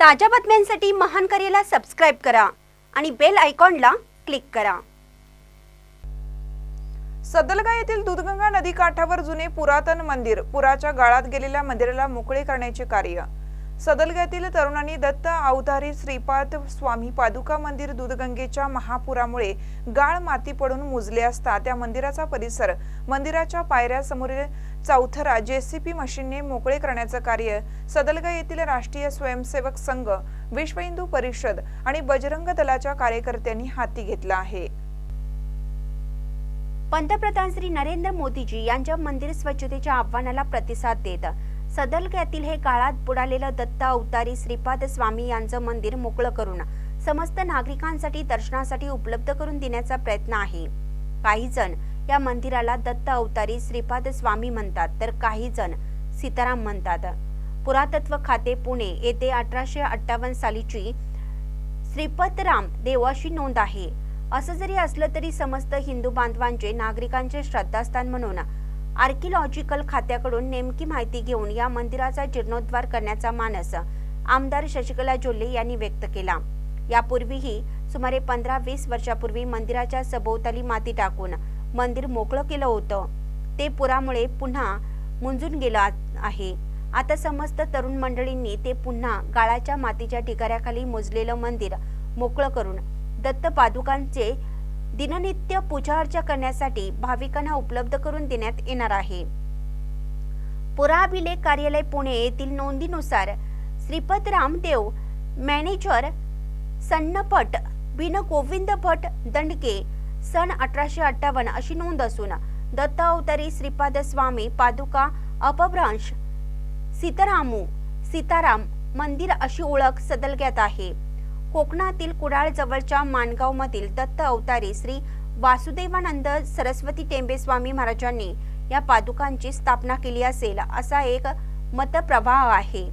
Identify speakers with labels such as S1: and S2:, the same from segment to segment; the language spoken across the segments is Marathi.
S1: ताज्या बातम्यांसाठी महान करेला सबस्क्राईब करा आणि बेल आयकॉनला क्लिक करा.
S2: सदलगा येथील दूधगंगा नदी काठावर जुने पुरातन मंदिर पुराच्या गाळात गेलेल्या मंदिराला मोकळे करण्याचे कार्य. सदलग्यातील तरुणांनी दत्त अवतारी श्रीपाद स्वामी पादुका मंदिर दूधगंगेच्या महापुरामुळे गाळ माती पडून मुजले असता त्या मंदिराचा परिसर मंदिराच्या पायऱ्यासमोरील चौथरा जेसीपी मशीनने मोकळे करण्याचं कार्य सदलगा येथील राष्ट्रीय स्वयंसेवक संघ विश्व हिंदू परिषद आणि बजरंग दलाच्या कार्यकर्त्यांनी हाती घेतला आहे.
S1: पंतप्रधान श्री नरेंद्र मोदीजी यांच्या मंदिर स्वच्छतेच्या आव्हानाला प्रतिसाद देत सदलग्यातील हे काळात बुडालेलं दत्त अवतारी श्रीपाद स्वामी यांचं मंदिर मोकळं करून समस्त नागरिकांसाठी दर्शनासाठी उपलब्ध करून देण्याचा प्रयत्न आहे. काही जण या मंदिराला दत्त अवतारी श्रीपाद स्वामी म्हणतात तर काही जण सीताराम म्हणतात. पुरातत्व खाते पुणे येथे अठराशे अठ्ठावन्न सालीची श्रीपतराम देवाशी नोंद आहे. असं जरी असलं तरी समस्त हिंदू बांधवांचे नागरिकांचे श्रद्धास्थान म्हणून आर्किओलॉजिकल खात्याकडून नेमकी माहिती घेऊन या मंदिराचा जीर्णोद्धार करण्याचा मानस आमदार शशिकला जोल्ले यांनी व्यक्त केला. यापूर्वीही सुमारे पंधरा वीस वर्षापूर्वी मंदिराच्या सभोवताली माती टाकून मंदिर मोकळं केलं होतं. ते पुरामुळे पुन्हा मुंजून गेलं आहे. आता समस्त तरुण मंडळींनी ते पुन्हा गाळाच्या मातीच्या ढिगाऱ्याखाली मोजलेलं मंदिर मोकळं करून दत्त पादुकांचे दिननित्य पूजा अर्चा करण्यासाठी भाविकांना उपलब्ध करून देण्यात येणार आहे. पुराभिलेख कार्यालय पुणे येथील नोंदीनुसार श्रीपत रामदेव मॅनेजर सन्नपट बिन गोविंद भट दंडके सन अठराशे अठ्ठावन्न अशी नोंद असून दत्त अवतारी श्रीपाद स्वामी पादुका अपभ्रंश सीतारामू सीताराम मंदिर अशी ओळख सदलग्यात आहे. कोकणातील कुडाळ जवळच्या माणगाव मधील दत्त अवतारी श्री वासुदेवानंद सरस्वती टेंबेस्वामी महाराजांनी या पादुकांची स्थापना केली असेल असा एक मतप्रवाह आहे.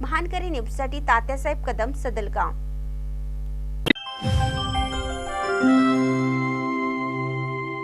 S1: महानकरी न्यूजसाठी तात्यासाहेब कदम सदलगाव.